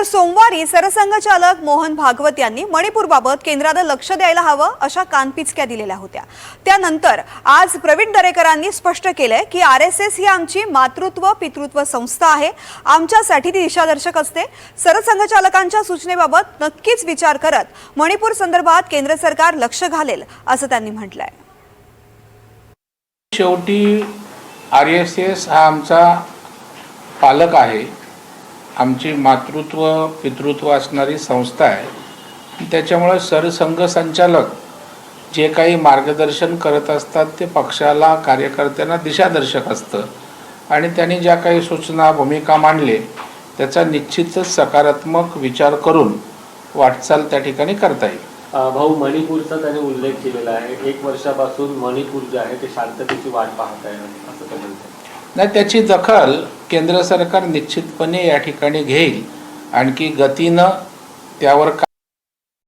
तर सोमवारी सरसंघचालक मोहन भागवत यांनी मणिपूरबाबत केंद्रानं लक्ष द्यायला हवं अशा कानपिचक्या दिलेल्या होत्या. त्यानंतर आज प्रवीण दरेकरांनी स्पष्ट केलंय की आर एस एस ही आमची मातृत्व पितृत्व संस्था आहे. आमच्यासाठी ती दिशादर्शक असते. सरसंघचालकांच्या सूचनेबाबत नक्कीच विचार करत मणिपूर संदर्भात केंद्र सरकार लक्ष घालेल असं त्यांनी म्हटलंय. शेवटी आर एस एस हा आमचा पालक आहे. आमची मातृत्व पितृत्व असणारी संस्था आहे. त्याच्यामुळे सरसंघ संचालक जे काही मार्गदर्शन करत असतात ते पक्षाला कार्यकर्त्यांना दिशादर्शक असतं. आणि त्यांनी ज्या काही सूचना भूमिका मांडले त्याचा निश्चितच सकारात्मक विचार करून वाटचाल त्या ठिकाणी करता येईल. भाऊ मणिपूरचा त्याने उल्लेख केलेला आहे. एक वर्षापासून मणिपूर जे आहे ते शांततेची वाट पाहत आहे असं ते म्हणतात. नाही त्याची दखल केंद्र सरकार निश्चितपणे या ठिकाणी घेईल. आणखी गतीनं त्यावर